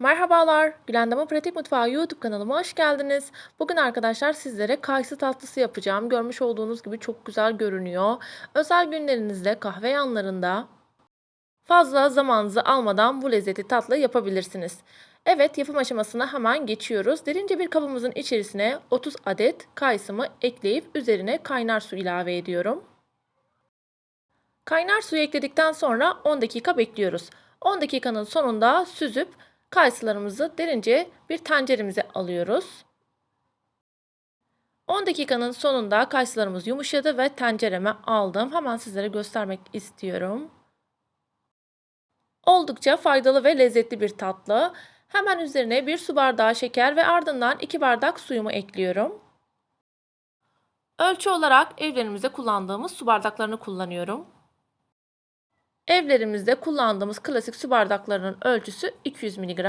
Merhabalar, Gülendam'ın Pratik Mutfağı YouTube kanalıma hoş geldiniz. Bugün arkadaşlar sizlere kayısı tatlısı yapacağım. Görmüş olduğunuz gibi çok güzel görünüyor. Özel günlerinizde kahve yanlarında fazla zamanınızı almadan bu lezzetli tatlı yapabilirsiniz. Evet, yapım aşamasına hemen geçiyoruz. Derince bir kabımızın içerisine 30 adet kayısımı ekleyip üzerine kaynar su ilave ediyorum. Kaynar suyu ekledikten sonra 10 dakika bekliyoruz. 10 dakikanın sonunda süzüp kayısılarımızı derince bir tenceremize alıyoruz. 10 dakikanın sonunda kayısılarımız yumuşadı ve tencereme aldım. Hemen sizlere göstermek istiyorum. Oldukça faydalı ve lezzetli bir tatlı. Hemen üzerine bir su bardağı şeker ve ardından 2 bardak suyumu ekliyorum. Ölçü olarak evlerimizde kullandığımız su bardaklarını kullanıyorum. Evlerimizde kullandığımız klasik su bardaklarının ölçüsü 200 mg.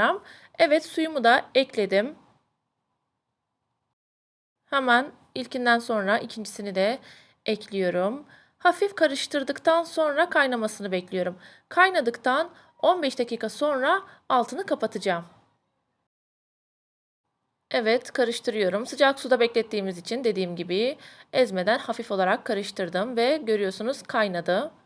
Evet suyumu da ekledim. Hemen ilkinden sonra ikincisini de ekliyorum. Hafif karıştırdıktan sonra kaynamasını bekliyorum. Kaynadıktan 15 dakika sonra altını kapatacağım. Evet karıştırıyorum. Sıcak suda beklettiğimiz için dediğim gibi ezmeden hafif olarak karıştırdım ve görüyorsunuz kaynadı.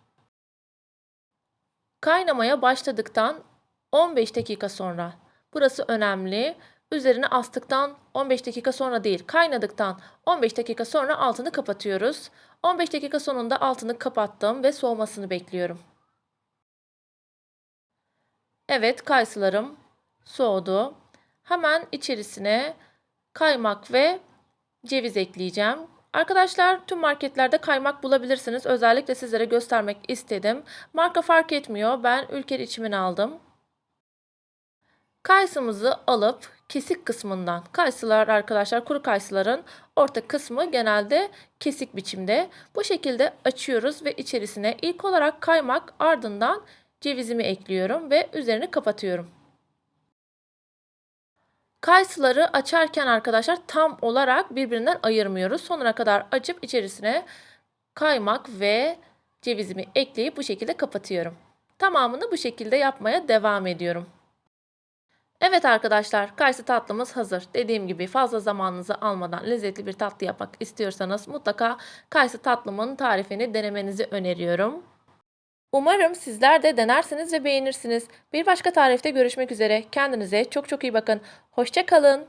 Kaynamaya başladıktan 15 dakika sonra burası önemli. Üzerine astıktan 15 dakika sonra değil, kaynadıktan 15 dakika sonra altını kapatıyoruz. 15 dakika sonunda altını kapattım ve soğumasını bekliyorum. Evet, kayısılarım soğudu. Hemen içerisine kaymak ve ceviz ekleyeceğim. Arkadaşlar tüm marketlerde kaymak bulabilirsiniz. Özellikle sizlere göstermek istedim. Marka fark etmiyor. Ben ülker içimin aldım. Kayısımızı alıp kesik kısmından, kayısılar arkadaşlar kuru kayısıların orta kısmı genelde kesik biçimde. Bu şekilde açıyoruz ve içerisine ilk olarak kaymak ardından cevizimi ekliyorum ve üzerini kapatıyorum. Kayısıları açarken arkadaşlar tam olarak birbirinden ayırmıyoruz. Sonuna kadar açıp içerisine kaymak ve cevizimi ekleyip bu şekilde kapatıyorum. Tamamını bu şekilde yapmaya devam ediyorum. Evet arkadaşlar kayısı tatlımız hazır. Dediğim gibi fazla zamanınızı almadan lezzetli bir tatlı yapmak istiyorsanız mutlaka kayısı tatlımın tarifini denemenizi öneriyorum. Umarım sizler de denersiniz ve beğenirsiniz. Bir başka tarifte görüşmek üzere. Kendinize çok çok iyi bakın. Hoşça kalın.